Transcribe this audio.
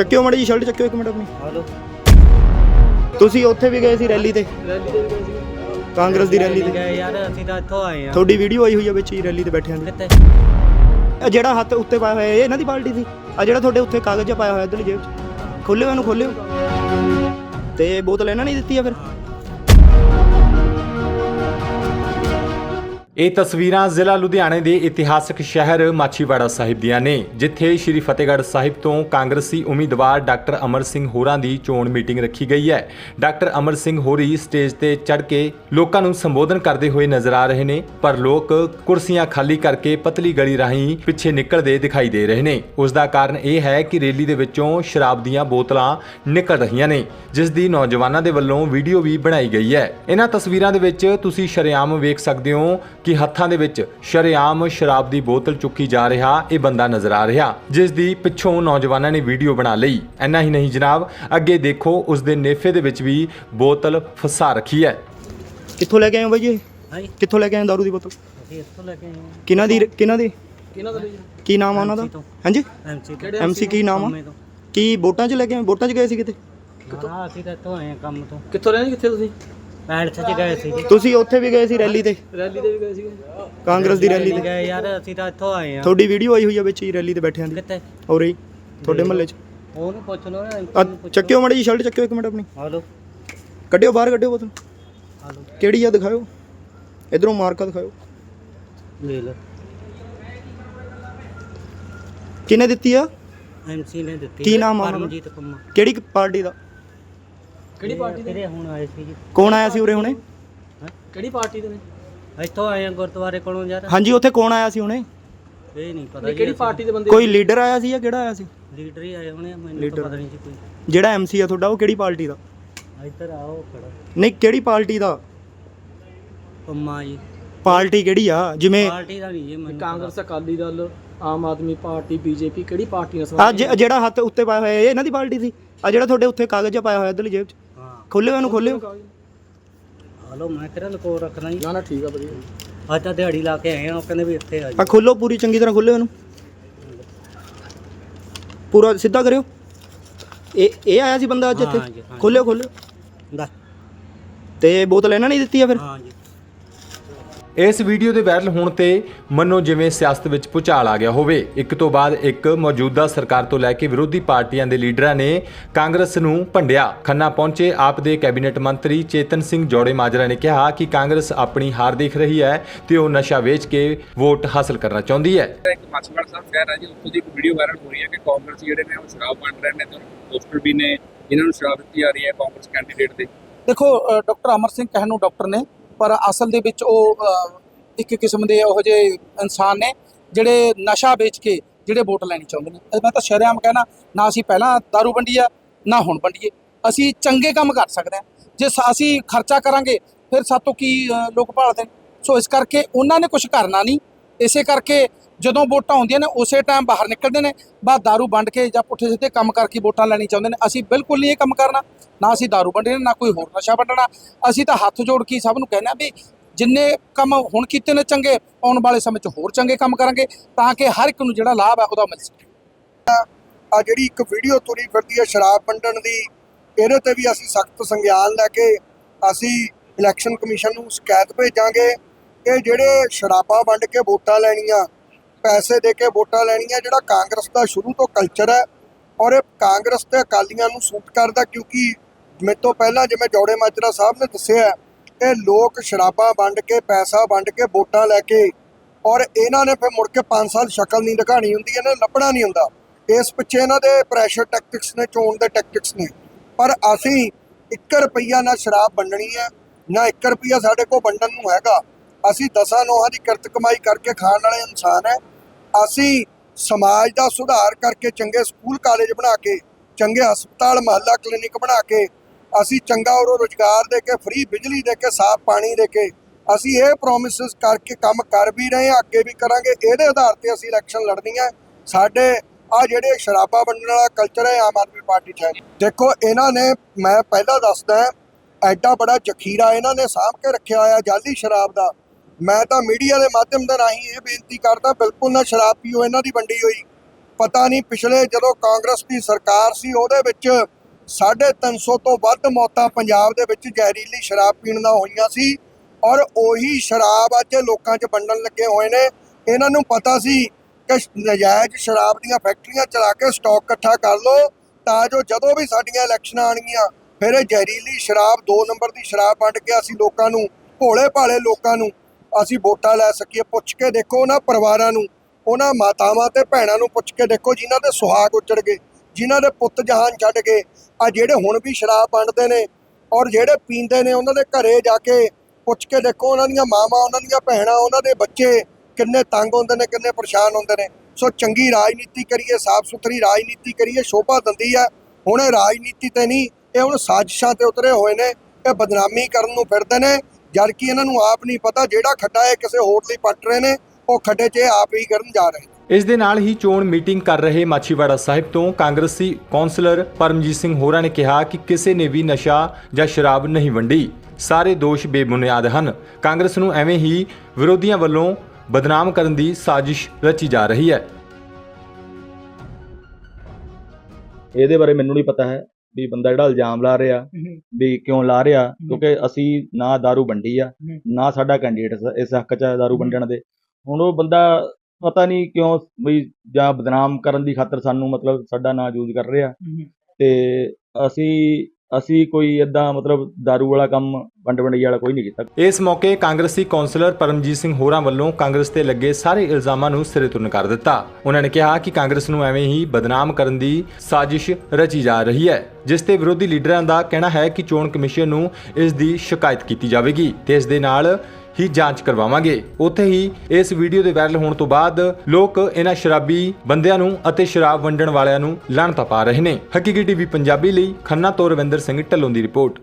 ਚੱਕਿਓ ਮੜੀ ਸ਼ਰਟ ਚੱਕਿਓ ਇੱਕ ਮਿੰਟ ਆਪਣੀ। ਹਲੋ। ਤੁਸੀਂ ਉੱਥੇ ਵੀ ਗਏ ਸੀ ਰੈਲੀ ਤੇ? ਰੈਲੀ ਦੇ ਵੀ ਗਏ ਸੀ। ਕਾਂਗਰਸ ਦੀ ਰੈਲੀ ਤੇ। ਗਏ ਯਾਰ ਅਸੀਂ ਤਾਂ ਇੱਥੋਂ ਆਏ ਆ ਤੁਹਾਡੀ ਵੀਡੀਓ ਆਈ ਹੋਈ ਆ ਵਿੱਚ ਹੀ ਰੈਲੀ ਤੇ ਬੈਠਿਆਂ ਦੀ। ਇਹ ਜਿਹੜਾ ਹੱਥ ਉੱਤੇ ਪਾਇਆ ਹੋਇਆ ਇਹ ਇਹਨਾਂ ਦੀ ਪਾਰਟੀ ਸੀ? ਆ ਜਿਹੜਾ ਤੁਹਾਡੇ ਉੱਤੇ ਕਾਗਜ਼ ਪਾਇਆ ਹੋਇਆ ਇਧਰਲੀ ਜੇਬ 'ਚ। ਖੋਲਿਓ ਇਹਨੂੰ ਖੋਲਿਓ। ਤੇ ਬੋਤਲ ਇਹਨਾਂ ਨੇ ਦਿੱਤੀ ਆ ਫਿਰ? ਇਹ ਤਸਵੀਰਾਂ ਜ਼ਿਲ੍ਹਾ ਲੁਧਿਆਣੇ ਦੇ ਇਤਿਹਾਸਕ ਸ਼ਹਿਰ ਮਾਛੀਵਾੜਾ ਸਾਹਿਬ ਦੀਆਂ ਨੇ, ਜਿੱਥੇ ਸ਼੍ਰੀ ਫਤਿਹਗੜ੍ਹ ਸਾਹਿਬ ਤੋਂ ਕਾਂਗਰਸੀ ਉਮੀਦਵਾਰ ਡਾਕਟਰ ਅਮਰ ਸਿੰਘ ਹੋਰਾਂ ਦੀ ਚੋਣ ਮੀਟਿੰਗ ਰੱਖੀ ਗਈ ਹੈ। ਡਾਕਟਰ ਅਮਰ ਸਿੰਘ ਹੋਰੀ ਸਟੇਜ ਤੇ ਚੜ੍ਹ ਕੇ ਲੋਕਾਂ ਨੂੰ ਸੰਬੋਧਨ ਕਰਦੇ ਹੋਏ ਨਜ਼ਰ ਆ ਰਹੇ ਨੇ, ਪਰ ਲੋਕ ਕੁਰਸੀਆਂ ਖਾਲੀ ਕਰਕੇ ਪਤਲੀ ਗਲੀ ਰਾਹੀਂ ਪਿੱਛੇ ਨਿਕਲਦੇ ਦਿਖਾਈ ਦੇ ਰਹੇ ਨੇ। ਉਸ ਦਾ ਕਾਰਨ ਇਹ ਹੈ ਕਿ ਰੈਲੀ ਦੇ ਵਿੱਚੋਂ ਸ਼ਰਾਬ ਦੀਆਂ ਬੋਤਲਾਂ ਨਿਕਲ ਰਹੀਆਂ ਨੇ, ਜਿਸ ਦੀ ਨੌਜਵਾਨਾਂ ਦੇ ਵੱਲੋਂ ਵੀਡੀਓ ਵੀ ਬਣਾਈ ਗਈ ਹੈ। ਇਹਨਾਂ ਤਸਵੀਰਾਂ ਦੇ ਵਿੱਚ ਤੁਸੀਂ ਸ਼ਰੇਆਮ ਵੇਖ ਸਕਦੇ ਹੋ ਕਿ ਹੱਥਾਂ ਦੇ ਵਿੱਚ ਸ਼ਰੇਆਮ ਸ਼ਰਾਬ ਦੀ ਬੋਤਲ ਚੁੱਕੀ ਜਾ ਰਿਹਾ ਇਹ ਬੰਦਾ ਨਜ਼ਰ ਆ ਰਿਹਾ। ਜਿਸ ਦੀ ਪਿੱਛੋਂ ਨੌਜਵਾਨਾਂ ਨੇ ਵੀਡੀਓ ਬਣਾ ਲਈ। ਇੰਨਾ ਹੀ ਨਹੀਂ ਜਨਾਬ ਅੱਗੇ ਦੇਖੋ ਉਸ ਦੇ ਨੇਫੇ ਦੇ ਵਿੱਚ ਵੀ ਬੋਤਲ ਫਸਾ ਰੱਖੀ ਹੈ। ਕਿੱਥੋਂ ਲੈ ਕੇ ਆਏ ਹੋ ਬਾਈ ਇਹ? ਹਾਂਜੀ। ਕਿੱਥੋਂ ਲੈ ਕੇ ਆਏ ਦਾਰੂ ਦੀ ਬੋਤਲ? ਅਸੀਂ ਇੱਥੋਂ ਲੈ ਕੇ ਆਏ ਹਾਂ। ਕਿਹਨਾਂ ਦੀ ਕਿਹਨਾਂ ਦੀ? ਕਿਹਨਾਂ ਦਾ ਲਈ ਕੀ ਨਾਮ ਆ ਉਹਨਾਂ ਦਾ। ਹਾਂਜੀ? ਐਮਸੀ ਐਮਸੀ ਕੀ ਨਾਮ ਆ? ਕੀ ਵੋਟਾਂ 'ਚ ਲੈ ਕੇ ਆਏ ਵੋਟਾਂ 'ਚ ਗਏ ਸੀ ਕਿਤੇ? ਹਾਂ ਅਸੀਂ ਤਾਂ ਇੱਥੋਂ ਆਏ ਕੰਮ ਤੋਂ। ਕਿੱਥੋਂ ਰਹਿੰਦੇ ਕਿੱਥੇ ਤੁਸੀਂ? ਪੈਲਸ 'ਚ ਗਏ ਸੀ ਤੁਸੀਂ ਉੱਥੇ ਵੀ ਗਏ ਸੀ ਰੈਲੀ ਤੇ? ਰੈਲੀ ਦੇ ਵੀ ਗਏ ਸੀ। ਕਾਂਗਰਸ ਦੀ ਰੈਲੀ ਤੇ? ਗਏ ਯਾਰ ਅਸੀਂ ਤਾਂ ਇੱਥੋਂ ਆਏ ਆ ਤੁਹਾਡੀ ਵੀਡੀਓ ਆਈ ਹੋਈ ਆ ਵਿੱਚ ਹੀ ਰੈਲੀ ਤੇ ਬੈਠਿਆਂ ਦੀ। ਕਿੱਥੇ? ਹੋ ਰਹੀ ਤੁਹਾਡੇ ਮਹੱਲੇ 'ਚ। ਉਹਨੂੰ ਪੁੱਛ ਲਓ ਨਾ ਚੱਕਿਓ ਮੜੀ ਜੀ ਸ਼ਰਟ ਚੱਕਿਓ ਇੱਕ ਮਿੰਟ ਆਪਣੀ। ਹਲੋ ਕੱਢਿਓ ਬਾਹਰ ਕੱਢਿਓ ਬੋਤਲ ਹਲੋ ਕਿਹੜੀ ਆ ਦਿਖਾਓ। ਇਧਰੋਂ ਮਾਰਕਾ ਦਿਖਾਓ। ਲੈ ਲਓ। ਕਿਹਨੇ ਦਿੱਤੀ ਆ? ਐਮਸੀ ਨੇ ਦਿੱਤੀ ਕੀ ਨਾਮ ਆ? ਪਰਮਜੀਤ ਪੰਮਾ। ਕਿਹੜੀ ਪਾਰਟੀ ਦਾ? ਕਿਹੜੀ ਪਾਰਟੀ ਦੇ? ਕਿਹੜੇ ਹੁਣ ਆਏ ਸੀ ਜੀ। ਕੌਣ ਆਇਆ ਸੀ ਉਰੇ ਹੁਣੇ? ਕਿਹੜੀ ਪਾਰਟੀ ਦੇ ਨੇ? ਇੱਥੋਂ ਆਏ ਆ ਗੁਰਦੁਆਰੇ ਕੋਲੋਂ ਯਾਰ। ਹਾਂਜੀ ਉੱਥੇ ਕੌਣ ਆਇਆ ਸੀ ਹੁਣੇ? ਇਹ ਨਹੀਂ ਪਤਾ ਨਹੀਂ ਜੀ ਕਿਹੜੀ ਪਾਰਟੀ ਦੇ ਬੰਦੇ ਕੋਈ ਲੀਡਰ ਆਇਆ ਸੀ ਜਾਂ ਕਿਹੜਾ ਆਇਆ ਸੀ? ਲੀਡਰ ਹੀ ਆਏ ਹੋਣੇ ਆ, ਮੈਨੂੰ ਲੀਡਰ। ਪਤਾ ਨਹੀਂ ਜੀ ਕੋਈ। ਜਿਹੜਾ ਐਮਸੀ ਆ ਤੁਹਾਡਾ ਉਹ ਕਿਹੜੀ ਪਾਰਟੀ ਦਾ? ਇੱਧਰ ਆਓ ਖੜਾ। ਨਹੀਂ ਕਿਹੜੀ ਪਾਰਟੀ ਦਾ? ਪੰਮਾ ਜੀ। ਪਾਰਟੀ ਕਿਹੜੀ ਆ? ਜਿਵੇਂ ਪਾਰਟੀ ਦਾ ਨਹੀਂ ਜੀ ਮੈਨੂੰ ਕਾਂਗਰਸ ਅਕਾਲੀ ਦਲ ਆਮ ਆਦਮੀ ਪਾਰਟੀ ਬੀਜੇਪੀ ਕਿਹੜੀ ਪਾਰਟੀ ਨਾਲ ਆ ਸੰਬੰਧ ਜਿਹੜਾ ਹੱਥ ਉੱਤੇ ਪਾਇਆ ਹੋਇਆ ਇਹ ਇਹਨਾਂ ਦੀ ਪਾਰਟੀ ਸੀ? ਆ ਜਿਹੜਾ ਤੁਹਾਡੇ ਉੱਤੇ ਕਾਗਜ਼ ਜਿਹਾ ਪਾਇਆ ਹੋਇਆ ਇਧਰਲੀ ਜੇਬ 'ਚ? ਖੋਲਿਓ ਇਹਨੂੰ ਖੋਲਿਓ। ਹਲੋ ਮੈਂ ਕਿਹੜਾ ਲਕੋ ਰੱਖਣਾ ਜੀ। ਨਾ ਨਾ ਠੀਕ ਆ ਵਧੀਆ। ਅੱਜ ਤਾਂ ਦਿਹਾੜੀ ਲਾ ਕੇ ਆਏ ਆ ਉਹ ਕਹਿੰਦੇ ਵੀ ਇੱਥੇ ਆ ਜੀ। ਆ ਖੋਲੋ ਪੂਰੀ ਚੰਗੀ ਤਰ੍ਹਾਂ ਖੋਲਿਓ ਇਹਨੂੰ। ਪੂਰਾ ਸਿੱਧਾ ਕਰਿਓ। ਇਹ ਇਹ ਆਇਆ ਸੀ ਬੰਦਾ ਅੱਜ ਹਾਂ ਜੀ, ਇੱਥੇ ਹਾਂ ਜੀ। ਖੋਲਿਓ ਖੋਲਿਓ। ਦਾ ਤੇ ਬੋਤਲ ਇਹਨਾਂ ਨੇ ਹੀ ਦਿੱਤੀ ਆ ਫਿਰ? ਹਾਂ ਜੀ। ਇਸ ਵੀਡੀਓ ਦੇ ਵਾਇਰਲ ਹੋਣ ਤੇ ਮੰਨੋ ਜਿਵੇਂ ਸਿਆਸਤ ਵਿੱਚ ਭੁਚਾਲ ਆ ਗਿਆ ਹੋਵੇ। ਇੱਕ ਤੋਂ ਬਾਅਦ ਇੱਕ ਮੌਜੂਦਾ ਸਰਕਾਰ ਤੋਂ ਲੈ ਕੇ ਵਿਰੋਧੀ ਪਾਰਟੀਆਂ ਦੇ ਲੀਡਰਾਂ ਨੇ ਕਾਂਗਰਸ ਨੂੰ ਭੰਡਿਆ। ਖੰਨਾ ਪਹੁੰਚੇ ਆਪ ਦੇ ਕੈਬਨਿਟ ਮੰਤਰੀ ਚੇਤਨ ਸਿੰਘ ਜੋੜੇ ਮਾਜਰਾ ਨੇ ਕਿਹਾ ਕਿ ਕਾਂਗਰਸ ਆਪਣੀ ਹਾਰ ਦੇਖ ਰਹੀ ਹੈ ਤੇ ਉਹ ਨਸ਼ਾ ਵੇਚ ਕੇ ਵੋਟ ਹਾਸਲ ਕਰਨਾ ਚਾਹੁੰਦੀ ਹੈ। ਇੱਕ ਮਾਛੀਵਾੜਾ ਸਾਹਿਬ ਕਹਿ ਰਿਹਾ ਜੀ ਉੱਥੋਂ ਦੀ ਇੱਕ ਵੀਡੀਓ ਵਾਇਰਲ ਹੋ ਰਹੀ ਹੈ ਕਿ ਕਾਂਗਰਸ ਜਿਹੜੇ ਨੇ ਉਹ ਸ਼ਰਾਬ ਵੰਡ ਰਹੇ ਨੇ ਤੇ ਪੋਸਟਰ ਵੀ ਨੇ ਇਹਨਾਂ ਨੂੰ ਸ਼ਰਾਬ ਦਿੱਤੀ ਜਾ ਰਹੀ ਹੈ ਕਾਂਗਰਸ ਕੈਂਡੀਡੇਟ ਦੇ। ਦੇਖੋ ਡਾਕਟਰ ਅਮਰ ਸਿੰਘ ਕਹਿਣ ਨੂੰ ਡਾਕਟਰ ਨੇ ਪਰ ਅਸਲ ਦੇ ਵਿੱਚ ਉਹ ਇੱਕ ਕਿਸਮ ਦੇ ਉਹੋ ਜਿਹੇ ਇਨਸਾਨ ਨੇ ਜਿਹੜੇ ਨਸ਼ਾ ਵੇਚ ਕੇ ਜਿਹੜੇ ਵੋਟ ਲੈਣੀ ਚਾਹੁੰਦੇ ਨੇ। ਮੈਂ ਤਾਂ ਸ਼ਰੇਆਮ ਕਹਿਣਾ, ਨਾ ਅਸੀਂ ਪਹਿਲਾਂ दारू ਵੰਡੀ ਆ, ਨਾ ਹੁਣ ਵੰਡੀਏ। ਅਸੀਂ ਚੰਗੇ ਕੰਮ ਕਰ ਸਕਦੇ ਹਾਂ। ਜੇ ਅਸੀਂ ਖਰਚਾ ਕਰਾਂਗੇ, ਫਿਰ ਸਾਤੋਂ ਕੀ ਲੋਕ ਭਾਲਦੇ ਨੇ? ਸੋ ਇਸ ਕਰਕੇ ਉਹਨਾਂ ਨੇ ਕੁਝ ਕਰਨਾ ਨਹੀਂ। ਇਸੇ ਕਰਕੇ ਜਦੋਂ ਵੋਟਾਂ ਆਉਂਦੀਆਂ ਨੇ ਉਸੇ ਟਾਈਮ ਬਾਹਰ ਨਿਕਲਦੇ ਨੇ ਬਾਅਦ दारू ਵੰਡ ਕੇ ਜਾਂ ਪੁੱਠੇ ਸਿੱਧੇ ਕੰਮ ਕਰਕੇ ਵੋਟਾਂ ਲੈਣੀ ਚਾਹੁੰਦੇ ਨੇ ਅਸੀਂ ਬਿਲਕੁਲ ਨਹੀਂ ਇਹ ਕੰਮ ਕਰਨਾ ਨਾ ਅਸੀਂ दारू ਵੰਡਣਾ ਨਾ ਕੋਈ ਹੋਰ ਨਸ਼ਾ ਵੰਡਣਾ ਅਸੀਂ ਤਾਂ ਹੱਥ ਜੋੜ ਕੇ ਹੀ ਸਭ ਨੂੰ ਕਹਿੰਦੇ ਆ ਵੀ ਜਿੰਨੇ ਕੰਮ ਹੁਣ ਕੀਤੇ ਨੇ ਚੰਗੇ ਆਉਣ ਵਾਲੇ ਸਮੇਂ 'ਚ ਹੋਰ ਚੰਗੇ ਕੰਮ ਕਰਾਂਗੇ ਤਾਂ ਕਿ ਹਰ ਇੱਕ ਨੂੰ ਜਿਹੜਾ ਲਾਭ ਹੈ ਉਹਦਾ ਮਿਲ ਸਕੇ ਆ ਜਿਹੜੀ ਇੱਕ ਵੀਡੀਓ ਤੁਰੀ ਫਿਰਦੀ ਹੈ ਸ਼ਰਾਬ ਵੰਡਣ ਦੀ ਇਹਦੇ ਤੇ ਵੀ ਅਸੀਂ ਸਖਤ ਸੰਗਿਆਨ ਲੈ ਕੇ ਅਸੀਂ ਇਲੈਕਸ਼ਨ ਕਮਿਸ਼ਨ ਨੂੰ ਸ਼ਿਕਾਇਤ ਭੇਜਾਂਗੇ ਕਿ ਜਿਹੜੇ ਸ਼ਰਾਬਾਂ ਵੰਡ ਕੇ ਵੋਟਾਂ ਲੈਣੀਆਂ ਪੈਸੇ ਦੇ ਕੇ ਵੋਟਾਂ ਲੈਣੀਆਂ ਜਿਹੜਾ ਕਾਂਗਰਸ ਦਾ ਸ਼ੁਰੂ ਤੋਂ ਕਲਚਰ ਹੈ ਔਰ ਇਹ ਕਾਂਗਰਸ ਤੇ ਅਕਾਲੀਆਂ ਨੂੰ ਸੂਟ ਕਰਦਾ ਕਿਉਂਕਿ ਮੇਰੇ ਤੋਂ ਪਹਿਲਾਂ ਜਿਵੇਂ ਜੋੜੇ ਮਾਜਰਾ ਸਾਹਿਬ ਨੇ ਦੱਸਿਆ ਹੈ, ਇਹ ਲੋਕ ਸ਼ਰਾਬਾਂ ਵੰਡ ਕੇ ਪੈਸਾ ਵੰਡ ਕੇ ਵੋਟਾਂ ਲੈ ਕੇ ਔਰ ਇਹਨਾਂ ਨੇ ਫਿਰ ਮੁੜ ਕੇ 5 ਸਾਲ ਸ਼ਕਲ ਨਹੀਂ ਦਿਖਾਣੀ ਹੁੰਦੀ ਇਹਨਾਂ ਲੱਭਣਾ ਨਹੀਂ ਹੁੰਦਾ। ਇਸ ਪਿੱਛੇ ਇਹਨਾਂ ਦੇ ਪ੍ਰੈਸ਼ਰ ਟੈਕਟਿਕਸ ਨੇ ਚੋਣ ਦੇ ਟੈਕਟਿਕਸ ਨੇ। ਪਰ ਅਸੀਂ 1 ਰੁਪਈਆ ਨਾ ਸ਼ਰਾਬ ਵੰਡਣੀ ਹੈ ਨਾ 1 ਰੁਪਈਆ ਸਾਡੇ ਕੋਲ ਵੰਡਣ ਨੂੰ ਹੈਗਾ। ਅਸੀਂ ਦਸਾਂ ਨੋਹਾਂ ਦੀ ਕਿਰਤ ਕਮਾਈ ਕਰਕੇ ਖਾਣ ਵਾਲੇ ਇਨਸਾਨ ਹੈ ਅਸੀਂ ਸਮਾਜ ਦਾ ਸੁਧਾਰ ਕਰਕੇ ਚੰਗੇ ਸਕੂਲ, ਕਾਲਜ ਬਣਾ ਕੇ, ਚੰਗੇ ਹਸਪਤਾਲ, ਮਹੱਲਾ, ਕਲੀਨਿਕ ਬਣਾ ਕੇ, ਅਸੀਂ ਚੰਗਾ ਔਰ ਰੋਜ਼ਗਾਰ ਦੇ ਕੇ, ਫ੍ਰੀ ਬਿਜਲੀ ਦੇ ਕੇ, ਸਾਫ਼ ਪਾਣੀ ਦੇ ਕੇ, ਅਸੀਂ ਇਹ ਪ੍ਰੋਮਿਸਸ ਕਰਕੇ ਕੰਮ ਕਰ ਵੀ ਰਹੇ ਹਾਂ, ਅੱਗੇ ਵੀ ਕਰਾਂਗੇ, ਇਹਦੇ ਆਧਾਰ ਤੇ ਅਸੀਂ ਇਲੈਕਸ਼ਨ ਲੜਨੀ ਹੈ। ਸਾਡੇ ਆ ਜਿਹੜੇ ਸ਼ਰਾਬਾਂ ਵੰਡਣ ਵਾਲਾ ਕਲਚਰ ਹੈ, ਆਮ ਆਦਮੀ ਪਾਰਟੀ 'ਚ ਹੈ। ਦੇਖੋ, ਇਹਨਾਂ ਨੇ, ਮੈਂ ਪਹਿਲਾਂ ਦੱਸਦਾ, ਐਡਾ ਬੜਾ ਜ਼ਖੀਰਾ ਇਹਨਾਂ ਨੇ ਸਾਂਭ ਕੇ ਰੱਖਿਆ ਹੋਇਆ, ਜਾਲੀ ਸ਼ਰਾਬ ਦਾ। ਮੈਂ ਤਾਂ ਮੀਡੀਆ ਦੇ ਮਾਧਿਅਮ ਦੇ ਰਾਹੀਂ ਇਹ ਬੇਨਤੀ ਕਰਦਾ, ਬਿਲਕੁਲ ਨਾ ਸ਼ਰਾਬ ਪੀਓ, ਇਹਨਾਂ ਦੀ ਵੰਡੀ ਹੋਈ। ਪਤਾ ਨਹੀਂ ਪਿਛਲੇ ਜਦੋਂ ਕਾਂਗਰਸ ਦੀ ਸਰਕਾਰ ਸੀ, ਉਹਦੇ ਵਿੱਚ 350 ਤੋਂ ਵੱਧ ਮੌਤਾਂ ਪੰਜਾਬ ਦੇ ਵਿੱਚ ਜ਼ਹਿਰੀਲੀ ਸ਼ਰਾਬ ਪੀਣ ਨਾਲ ਹੋਈਆਂ ਸੀ। ਔਰ ਉਹੀ ਸ਼ਰਾਬ ਅੱਜ ਲੋਕਾਂ 'ਚ ਵੰਡਣ ਲੱਗੇ ਹੋਏ ਨੇ। ਇਹਨਾਂ ਨੂੰ ਪਤਾ ਸੀ ਕਿ ਸ਼- ਨਜਾਇਜ਼ ਸ਼ਰਾਬ ਦੀਆਂ ਫੈਕਟਰੀਆਂ ਚਲਾ ਕੇ ਸਟਾਕ ਇਕੱਠਾ ਕਰ ਲਓ, ਤਾਂ ਜੋ ਜਦੋਂ ਵੀ ਸਾਡੀਆਂ ਇਲੈਕਸ਼ਨਾਂ ਆਣਗੀਆਂ ਫਿਰ ਇਹ ਜ਼ਹਿਰੀਲੀ ਸ਼ਰਾਬ 2 ਨੰਬਰ ਦੀ ਸ਼ਰਾਬ ਵੰਡ ਕੇ ਅਸੀਂ ਲੋਕਾਂ ਨੂੰ ਭੋਲੇ ਭਾਲੇ ਲੋਕਾਂ ਨੂੰ ਅਸੀਂ ਵੋਟਾਂ ਲੈ ਸਕੀਏ। ਪੁੱਛ ਕੇ ਦੇਖੋ ਉਹਨਾਂ ਪਰਿਵਾਰਾਂ ਨੂੰ, ਉਹਨਾਂ ਮਾਤਾਵਾਂ ਤੇ ਭੈਣਾਂ ਨੂੰ ਪੁੱਛ ਕੇ ਦੇਖੋ ਜਿਨ੍ਹਾਂ ਦੇ ਸੁਹਾਗ ਉੱਜੜ ਗਏ, ਜਿਨ੍ਹਾਂ ਦੇ ਪੁੱਤ ਜਹਾਨ ਛੱਡ ਗਏ। ਆ ਜਿਹੜੇ ਹੁਣ ਵੀ ਸ਼ਰਾਬ ਵੰਡਦੇ ਨੇ ਔਰ ਜਿਹੜੇ ਪੀਂਦੇ ਨੇ, ਉਹਨਾਂ ਦੇ ਘਰੇ ਜਾ ਕੇ ਪੁੱਛ ਕੇ ਦੇਖੋ ਉਹਨਾਂ ਦੀਆਂ ਮਾਵਾਂ, ਉਹਨਾਂ ਦੀਆਂ ਭੈਣਾਂ, ਉਹਨਾਂ ਦੇ ਬੱਚੇ ਕਿੰਨੇ ਤੰਗ ਹੁੰਦੇ ਨੇ, ਕਿੰਨੇ ਪਰੇਸ਼ਾਨ ਹੁੰਦੇ ਨੇ। ਸੋ ਚੰਗੀ ਰਾਜਨੀਤੀ ਕਰੀਏ ਸਾਫ਼ ਸੁਥਰੀ ਰਾਜਨੀਤੀ ਕਰੀਏ, ਸ਼ੋਭਾ ਦਿੰਦੀ ਆ। ਹੁਣ ਇਹ ਰਾਜਨੀਤੀ ਤੇ ਨਹੀਂ, ਇਹ ਹੁਣ ਸਾਜ਼ਿਸ਼ਾਂ ਤੇ ਉਤਰੇ ਹੋਏ ਨੇ, ਇਹ ਬਦਨਾਮੀ ਕਰਨ ਨੂੰ ਫਿਰਦੇ ਨੇ। ਜਦ ਕਿ ਇਹਨਾਂ ਨੂੰ ਆਪ ਨਹੀਂ ਪਤਾ ਜਿਹੜਾ ਖੱਡਾ ਇਹ ਕਿਸੇ ਹੋਰ ਲਈ ਪੱਟ ਰਹੇ ਨੇ ਉਹ ਖੱਡੇ 'ਚ ਆਪ ਹੀ ਕਰਨ ਜਾ ਰਹੇ ਨੇ। ਇਸ ਦੇ ਨਾਲ ਹੀ ਚੋਣ ਮੀਟਿੰਗ ਕਰ ਰਹੇ ਮਾਛੀਵਾੜਾ ਸਾਹਿਬ ਤੋਂ ਕਾਂਗਰਸੀ ਕੌਂਸਲਰ ਪਰਮਜੀਤ ਸਿੰਘ ਹੋਰਾਂ ਨੇ ਕਿਹਾ ਕਿ ਕਿਸੇ ਨੇ ਵੀ ਨਸ਼ਾ ਜਾਂ ਸ਼ਰਾਬ ਨਹੀਂ ਵੰਡੀ। ਸਾਰੇ ਦੋਸ਼ ਬੇਬੁਨਿਆਦ ਹਨ। ਕਾਂਗਰਸ ਨੂੰ ਐਵੇਂ ਹੀ ਵਿਰੋਧੀਆਂ ਵੱਲੋਂ ਬਦਨਾਮ ਕਰਨ ਦੀ ਸਾਜ਼ਿਸ਼ ਰਚੀ ਜਾ ਰਹੀ ਹੈ। ਇਹਦੇ ਬਾਰੇ ਮੈਨੂੰ ਨਹੀਂ ਪਤਾ ਹੈ। ਵੀ ਬੰਦਾ ਜਿਹੜਾ ਇਲਜ਼ਾਮ ਲਾ ਰਿਹਾ ਵੀ ਕਿਉਂ ਲਾ ਰਿਹਾ ਕਿਉਂਕਿ ਅਸੀਂ ਨਾ दारू ਵੰਡੀ ਆ ਨਾ ਸਾਡਾ ਕੈਂਡੀਡੇਟ ਇਸ ਹੱਕ 'ਚ दारू ਵੰਡਣ ਦੇ ਹੁਣ ਉਹ ਬੰਦਾ ਪਤਾ ਨਹੀਂ ਕਿਉਂ ਵੀ ਜਾਂ ਬਦਨਾਮ ਕਰਨ ਦੀ ਖਾਤਰ ਸਾਨੂੰ ਮਤਲਬ ਸਾਡਾ ਨਾਂ ਯੂਜ਼ ਕਰ ਰਿਹਾ ਤੇ ਅਸੀਂ ਅਸੀਂ ਕੋਈ ਇਦਾਂ ਮਤਲਬ दारू ਵਾਲਾ ਕੰਮ ਵੰਡ ਵੰਡਈ ਵਾਲਾ ਕੋਈ ਨਹੀਂ ਕੀਤਾ। ਇਸ ਮੌਕੇ ਕਾਂਗਰਸੀ ਕੌਂਸਲਰ ਪਰਮਜੀਤ ਸਿੰਘ ਹੋਰਾਂ ਵੱਲੋਂ ਕਾਂਗਰਸ ਤੇ ਲੱਗੇ ਸਾਰੇ ਇਲਜ਼ਾਮਾਂ ਨੂੰ ਸਿਰੇ ਤੁਰਨ ਕਰ ਦਿੱਤਾ। ਉਹਨਾਂ ਨੇ ਕਿਹਾ ਕਿ ਕਾਂਗਰਸ ਨੂੰ ਐਵੇਂ ਹੀ ਬਦਨਾਮ ਕਰਨ ਦੀ ਸਾਜ਼ਿਸ਼ ਰਚੀ ਜਾ ਰਹੀ ਹੈ, ਜਿਸ ਤੇ ਵਿਰੋਧੀ ਲੀਡਰਾਂ ਦਾ ਕਹਿਣਾ ਹੈ ਕਿ ਚੋਣ ਕਮਿਸ਼ਨ ਨੂੰ ਇਸ ਦੀ ਸ਼ਿਕਾਇਤ ਕੀਤੀ ਜਾਵੇਗੀ ਤੇ ਇਸ ਦੇ ਨਾਲ ਹੀ ਜਾਂਚ ਕਰਵਾਵਾਂਗੇ। ਉੱਥੇ ਹੀ ਇਸ ਵੀਡੀਓ ਦੇ ਵਾਇਰਲ ਹੋਣ ਤੋਂ ਬਾਅਦ ਲੋਕ ਇਹਨਾਂ ਸ਼ਰਾਬੀ ਬੰਦਿਆਂ ਨੂੰ ਅਤੇ ਸ਼ਰਾਬ ਵੰਡਣ ਵਾਲਿਆਂ ਨੂੰ ਲਾਹਨਤਾਂ ਪਾ ਰਹੇ ਨੇ। ਹਕੀਕੀ ਟੀਵੀ ਪੰਜਾਬੀ ਲਈ ਖੰਨਾ ਤੋਂ ਰਵਿੰਦਰ ਸਿੰਘ ਢੱਲੋਂ ਦੀ ਰਿਪੋਰਟ।